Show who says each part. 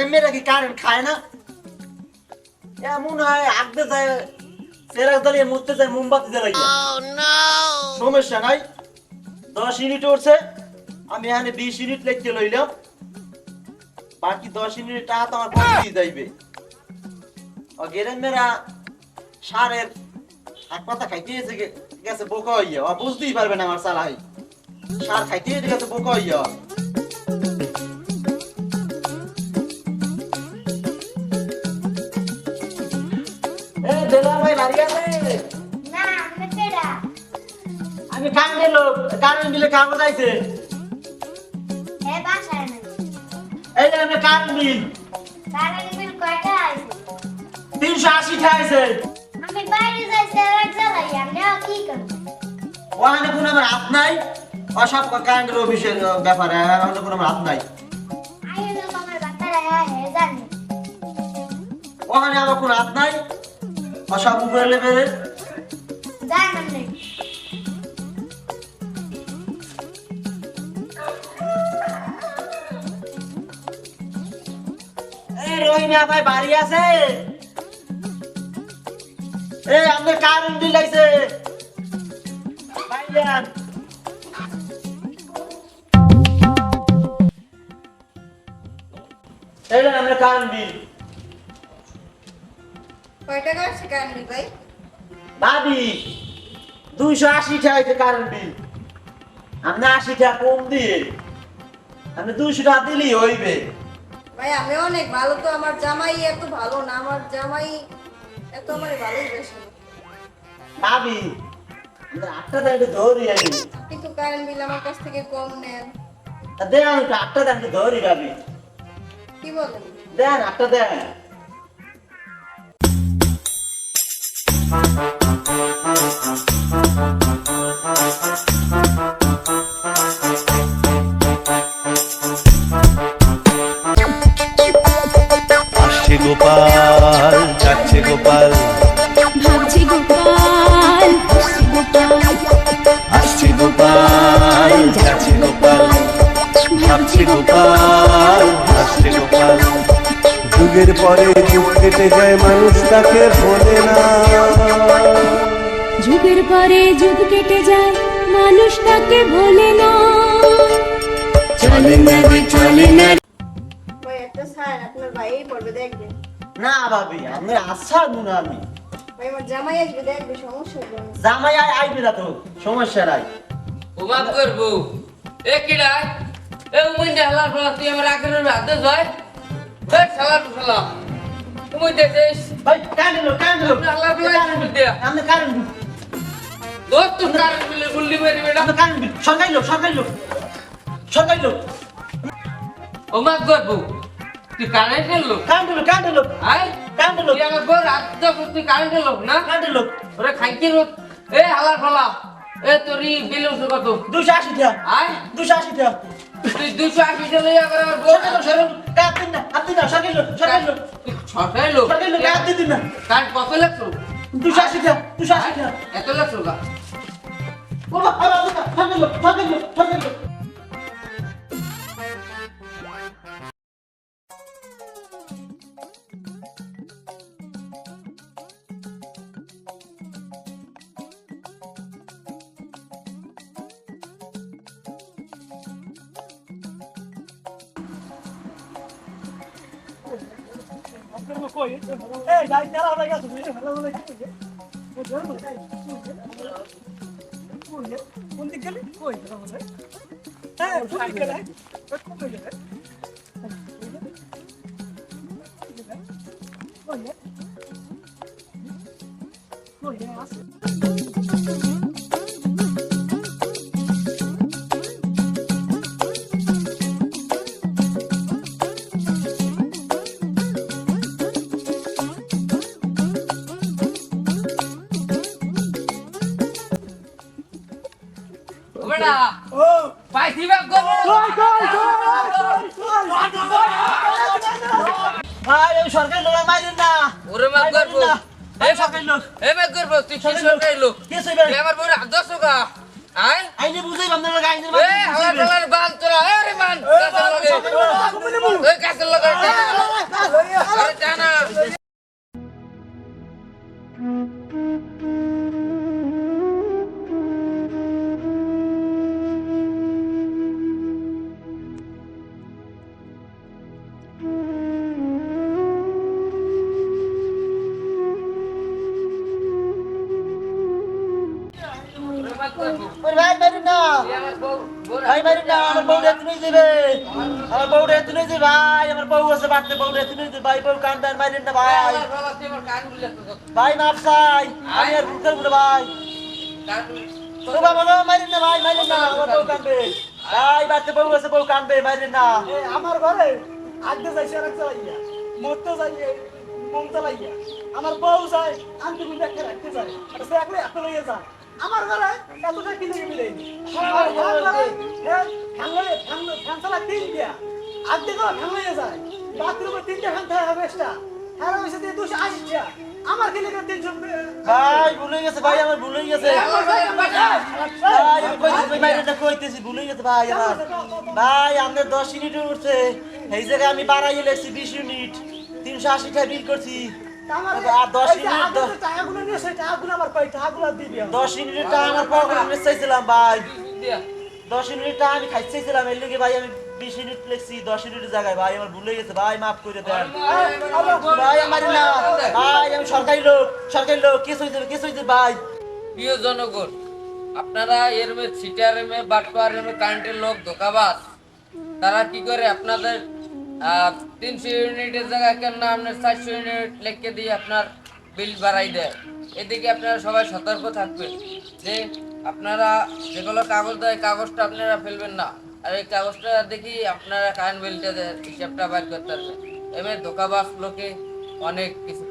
Speaker 1: গ্রামেরা কি কারেন্ট খায় না? এমন হয় আগতে যায় সেরাক দাঁড়িয়ে মুততে যায় মোমবাতি জ্বালাই সমস্যা নাই। দশ ইউনিট উঠছে আমি এখানে বিশ ইউনিট লিখতে লইলাম। বাকি দশ ইউনিট টাকা তো আমার পকেটেই যাইবে। ও গ্রামেরা সারের এক পাতা খাইতে গে- গেছে বোকা হইয়া। ও বুঝতেই পারবে না আমার চালাই সার খাইতে গেছে বোকা হইয়া।
Speaker 2: আমি কেডা
Speaker 1: লোক কারেন্ট বিলে কাগজ আইছে এই যে আমি কারেন্ট বিল
Speaker 2: কারেন্ট বিল কয়টা আমি বাইরে যাই আমি কি করব?
Speaker 1: ওখানে কোনো আমার হাত নাই। অসব কারেন্টের অফিসের ব্যাপারে ওখানে কোনো আমার হাত নাই।
Speaker 2: হ্যাঁ হে জানি।
Speaker 1: ওখানে আমার কোনো হাত নাই। অসব উপরে লেভেলের
Speaker 2: জান আমি
Speaker 1: এই রহিমা ভাই বাড়ি আছে? এই আমাদের কারেন্ট বিল আইছে ভাইজান এই যে আমাদের কারেন্ট বিল
Speaker 3: কয় টাকা কারেন্ট বিল ভাই?
Speaker 1: ভাবি দুইশো আশি টাকা কারেন্ট বিল আপনি আশি টাকা কম দিয়ে আপনি দুইশো টাকা দিলেই হইবে।
Speaker 3: ভাই আমি অনেক ভালো তো আমার জামাই এত ভালো না আমার জামাই এত আমার ভালোই বেশি।
Speaker 1: ভাবি আটটা দাঁড়িয়ে ধরি আমি।
Speaker 3: আপনি তো কারেন্ট বিল আমার কাছ থেকে কম নেন।
Speaker 1: দেন আটটা দাঁড়িয়ে ধরি ভাবি।
Speaker 3: কি বলেন?
Speaker 1: দেন আটটা দেন।
Speaker 4: গোপাল যাচ্ছে গোপাল।
Speaker 5: ভাবছি গোপাল
Speaker 4: আসছে গোপাল। যাচ্ছে গোপাল। ভাবছে গোপাল। আসছে গোপাল। যুগের পরে কেটে যায় মানুষ তাকে ভোলে না।
Speaker 5: যুগের পরে যুগ কেটে যায় মানুষ তাকে ভোলে না। চলে না রে চলে না
Speaker 3: ভাই একটা সাইন আপনার ভাই পড়বে দেখবেন
Speaker 1: না ভাবি আমি আশা না আমি।
Speaker 3: ভাই আমার জামাই আসবে দেখবে সমস্যা
Speaker 1: জামাই আই আইবে না তো সমস্যা নাই।
Speaker 6: উমাপ করব। এ কিডা এ উমিন ফলা তুই আমার আখের হাতে যায় এ শালার ফলা তুমি দেখিস
Speaker 1: ভাই কারেন্ট লো কারেন্ট লো
Speaker 6: হালার ফলা তুমি দিয়া।
Speaker 1: আপনি কারেন্ট
Speaker 6: দোস্ত তো কারেন্ট বিলে গুল্লি মেরে বেটা।
Speaker 1: আপনি কারেন্ট বিল সরকারি লোক সরকারি লোক। সরকারি লোক।
Speaker 6: উমাপ করব তুই কারেন্টের লোক
Speaker 1: কারেন্ট লোক কারেন্ট লোক
Speaker 6: আয়।
Speaker 1: কারেন্ট লোক
Speaker 6: তুই আমার হাত দাও তুই কারেন্টের লোক না?
Speaker 1: কারেন্ট লোক
Speaker 6: ওরে খাইকি লোক এ হালার ফলা। এ বিল কত
Speaker 1: দুশো টাকা। দুশো টাকা।
Speaker 6: তুই দুশো আশি চলে যাবে আমার বউ
Speaker 1: সরকারি লোক সরকারি লোক আপনি না আপনি না সরকারি লোক সরকারি লোক।
Speaker 6: ছটাই লোক?
Speaker 1: সরকারি লোক আপনি দিন না।
Speaker 6: কার কত লাগছো
Speaker 1: দুশো আশি টাকা দুশো আশি টাকা।
Speaker 6: এত লাগছো গা
Speaker 1: বাবা Kırma koyun. Evet, ben kenara da
Speaker 7: geldim. Ben ona gitmeyeceğim. ముందుకెళ్ళి పోయింది ముందుకెళ్ళి పెట్టుకుంటుంది Oh, yeah. Oh, yeah.
Speaker 1: লোক
Speaker 6: বেটা পাইছি বাপ গো।
Speaker 1: ভাই এই সরকারি লোক মাইরেন না।
Speaker 6: ওরে মাপ করব।
Speaker 1: এই সরকারি লোক।
Speaker 6: এ মাপ করব তুই কি সরকারি লোক।
Speaker 1: কি সইবেন
Speaker 6: আমার বউরে হাত দশ গা
Speaker 1: আইনি বুঝাই
Speaker 6: এ তোরা এ
Speaker 1: ভাই মারি না আমার বউ রেত নিয়ে যাবে। আমার বউ রেত নিয়ে যাবে ভাই। আমার বউ আছে বাড়তে বউ রেত নিয়ে যাবে। ভাই বউ কান্দে আর মারেন না ভাই। ভাই মাপ চাই। আমি আর ভুল করব না ভাই। ও বাবা বাবা মারেন না ভাই মারেন না আমার বউ কান্দবে ভাই বাড়তে বউ আছে বউ কান্দবে মারেন না।
Speaker 7: আমার ঘরে আগে যাই সেরাক চালাইয়া। মরতে যাই মুম চালাইয়া। আমার বউ যায় আনতে গুলো একটা রাখতে যায় সে একলে এত লইয়া যায়। আমার ঘরে এতটা কিনে মিলে আমার ঘরে ভাঙলে ভাঙলে ফ্যান চালা তিন দিয়া। তো ভাঙলে যায়। বাথরুমে তিনটা ফ্যান থাকে হবে এক্সট্রা হ্যাঁ হয়েছে দিয়ে দুশো আশি টাকা আমার কিনে তিনশো
Speaker 1: ভাই ভুলে গেছে ভাই আমার ভুলে গেছে। কইতেছি ভুলে গেছে ভাই আমার। ভাই আমাদের দশ মিনিট উঠছে। এই জায়গায় আমি বাড়াই লেগছি বিশ মিনিট তিনশো আশি টাকা বিল করছি। আর দশ
Speaker 7: আমার।
Speaker 1: দশ মিনিটের টাকা আমার পকেটে চাইছিলাম ভাই। দশ টাকা আমি এর লিগে ভাই আমি বিশ মিনিট লেগছি দশ মিনিটের জায়গায়। ভাই আমার ভুলে গেছে ভাই মাফ করে দেন। ভাই আমার না। ভাই আমি সরকারি লোক সরকারি লোক কেস হয়েছে কেস হয়েছে ভাই।
Speaker 6: প্রিয় জনগণ আপনারা এর মে সিটার মে বাটপার মে কারেন্টের লোক ধোকাবাজ। তারা কি করে আপনাদের তিনশো ইউনিটের জায়গায় কেন আপনার চারশো ইউনিট লিখে দিয়ে আপনার বিল বাড়াই দেয়। এদিকে আপনারা সবাই সতর্ক থাকবেন যে আপনারা যেগুলো কাগজ দেয়, কাগজটা আপনারা ফেলবেন না। আর এই কাগজটা দেখি আপনারা কারেন্ট বিলটা হিসাবটা বাইর করতে পারবেন। এমনি ধোকাবাস লোকে অনেক কিছু